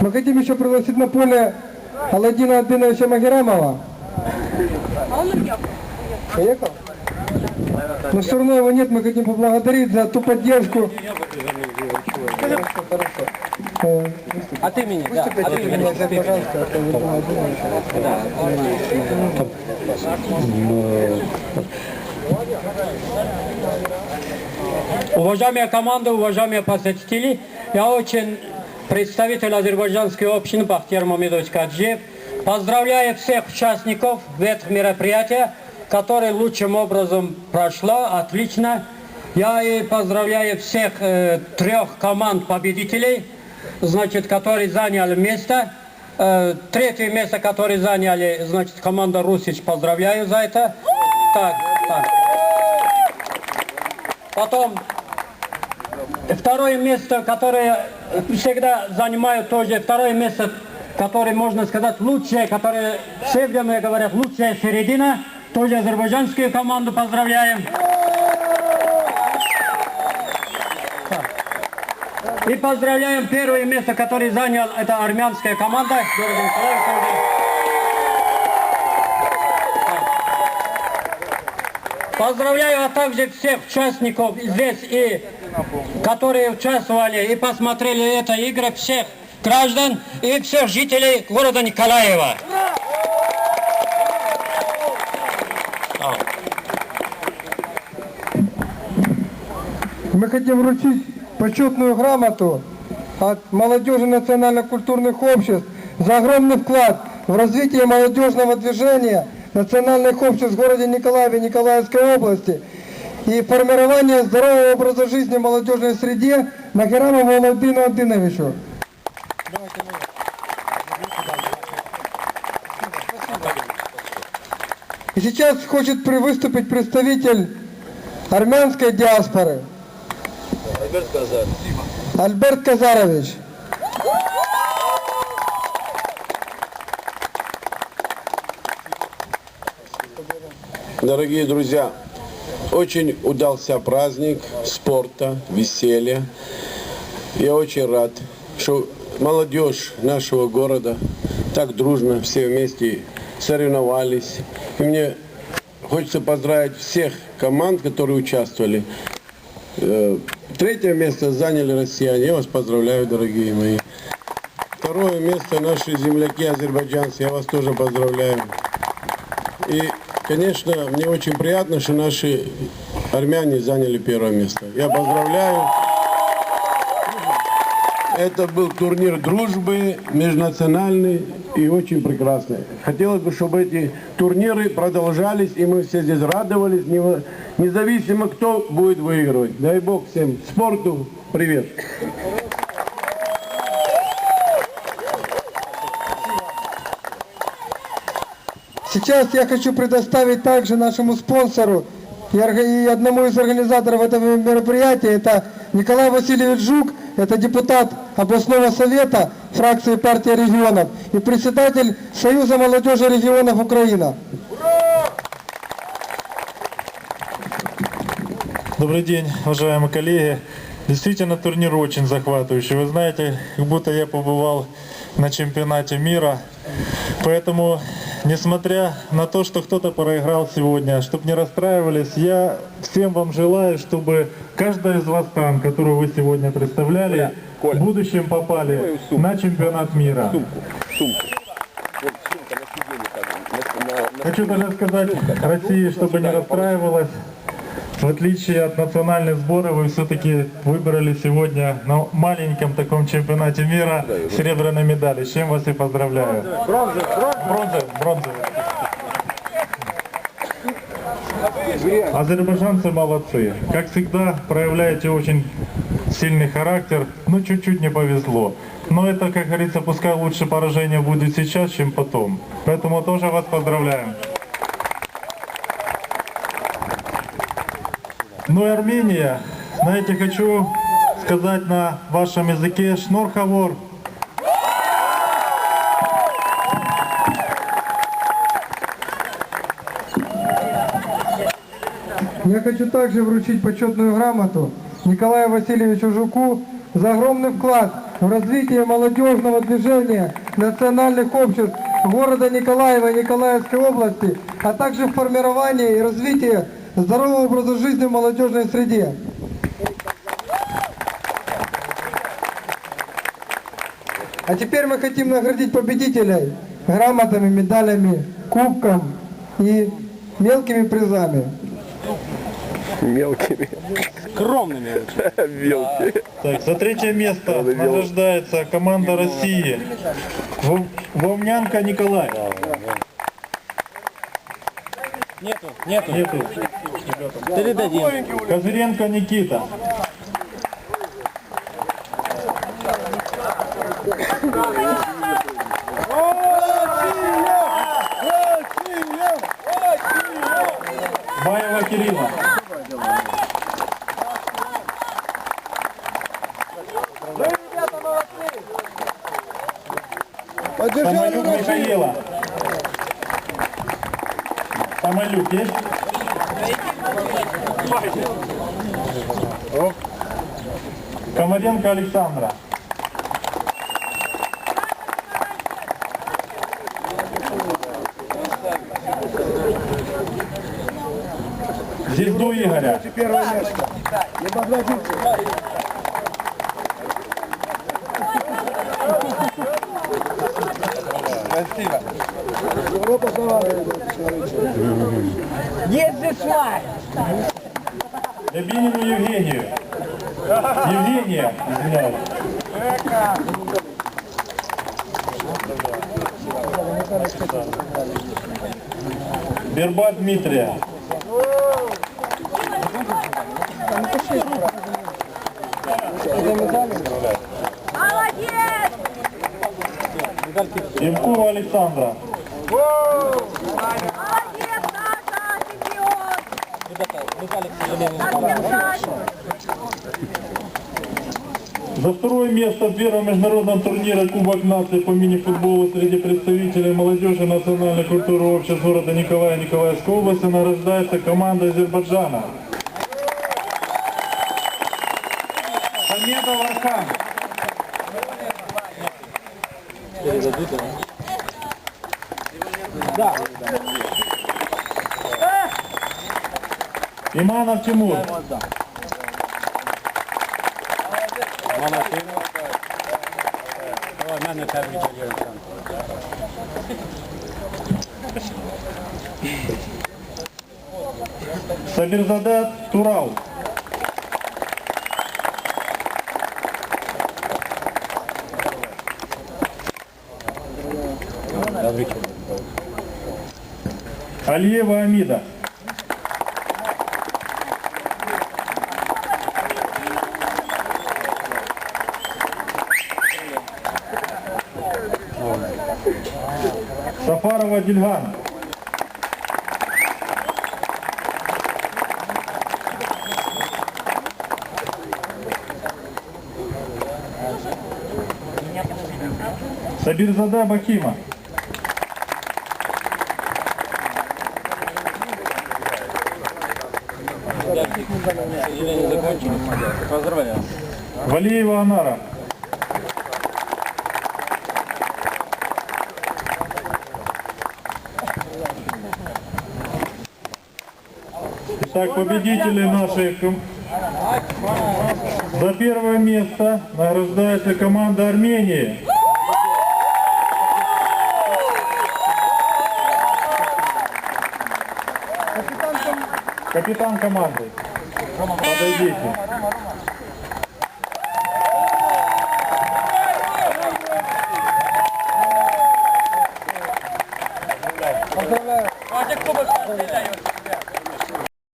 Мы хотим еще пригласить на поле Аладдина Адбиновича Магерамова. Поехал? Но все равно его нет, мы хотим поблагодарить за ту поддержку. Хорошо. Э, От имени, да. От имени. меня, пожалуйста. Уважаемая команда, уважаемые посетители, я очень представитель азербайджанской общины Бахтияр Мамедович Каджиев. Поздравляю всех участников в этом мероприятии, которое лучшим образом прошло, отлично. Я и поздравляю всех э, трех команд победителей, значит, которые заняли место. Э, третье место, которое заняли, значит, команда Русич, поздравляю за это. Так, так. Потом Второе место, которое всегда занимаю тоже, второе место, которое, можно сказать, лучшее, которое все время говорят, лучшая середина, тоже азербайджанскую команду поздравляем. И поздравляем первое место, которое занял, это армянская команда. Поздравляю, а также всех участников здесь и которые участвовали и посмотрели это игры, всех граждан и всех жителей города Николаева. Мы хотим вручить почетную грамоту от молодежи национально-культурных обществ за огромный вклад в развитие молодежного движения национальных обществ в городе Николаеве Николаевской области и формирование здорового образа жизни в молодежной среде Магерамову Аладдину Аддиновичу. И сейчас хочет выступить представитель армянской диаспоры. Альберт Казарович. Дорогие друзья, очень удался праздник спорта, веселья. Я очень рад, что молодежь нашего города так дружно все вместе соревновались. И мне хочется поздравить всех команд, которые участвовали. Э, Третье место заняли россияне. Я вас поздравляю, дорогие мои. Второе место наши земляки азербайджанцы. Я вас тоже поздравляю. Конечно, мне очень приятно, что наши армяне заняли первое место. Я поздравляю. Это был турнир дружбы, межнациональный и очень прекрасный. Хотелось бы, чтобы эти турниры продолжались, и мы все здесь радовались, независимо, кто будет выигрывать. Дай Бог всем спорту привет. Сейчас я хочу предоставить также нашему спонсору и одному из организаторов этого мероприятия, это Николай Васильевич Жук, это депутат областного совета фракции партии регионов и председатель Союза молодежи регионов Украина. Добрый день, уважаемые коллеги. Действительно, турнир очень захватывающий. Вы знаете, как будто я побывал на чемпионате мира. Поэтому, несмотря на то, что кто-то проиграл сегодня, чтобы не расстраивались, я всем вам желаю, чтобы каждая из вас там, которую вы сегодня представляли, в будущем попали на чемпионат мира. Хочу даже сказать России, чтобы не расстраивалась. В отличие от национальных сборов, вы все-таки выбрали сегодня на маленьком таком чемпионате мира серебряные медали. С чем вас и поздравляю. Бронза, бронза, бронза. Азербайджанцы молодцы. Как всегда, проявляете очень сильный характер. Ну, чуть-чуть не повезло. Но это, как говорится, пускай лучше поражение будет сейчас, чем потом. Поэтому тоже вас поздравляем. Ну и Армения, знаете, хочу сказать на вашем языке шнорхавор. Я хочу также вручить почетную грамоту Николаю Васильевичу Жуку за огромный вклад в развитие молодежного движения национальных обществ города Николаева и Николаевской области, а также в формировании и развитии здорового образа жизни в молодежной среде. А теперь мы хотим наградить победителей грамотами, медалями, кубком и мелкими призами. Мелкими. Скромными. Мелкие. Так, за третье место награждается команда России. Вов- Вовнянка Николай. Нету, нету. Нету. Передадим. Козыренко Никита. Баева Кирилла. Самолюк Михаила. Самолюк есть? Комаренко Александра. Звезду Игоря. Рябинину Евгению. Евгения, извиняюсь. Берба Дмитрия. Евкова Александра. За второе место в первом международном турнире Кубок нации по мини-футболу среди представителей молодежи национальной культуры общества города Николая Николаевской области награждается команда Азербайджана. Самедов Архан. Иманов Тимур. Молодцы. Давай, мене тебрича Олександр. Сабирзада Турал. Алиева Амида. Сафарова Дильган. Сабирзада Бакима. Поздравляю. Валиева Анара. Итак, победители ком- За первое место награждается команда Армении. Капитан команды. Roma, Roma, Roma, Roma, Roma.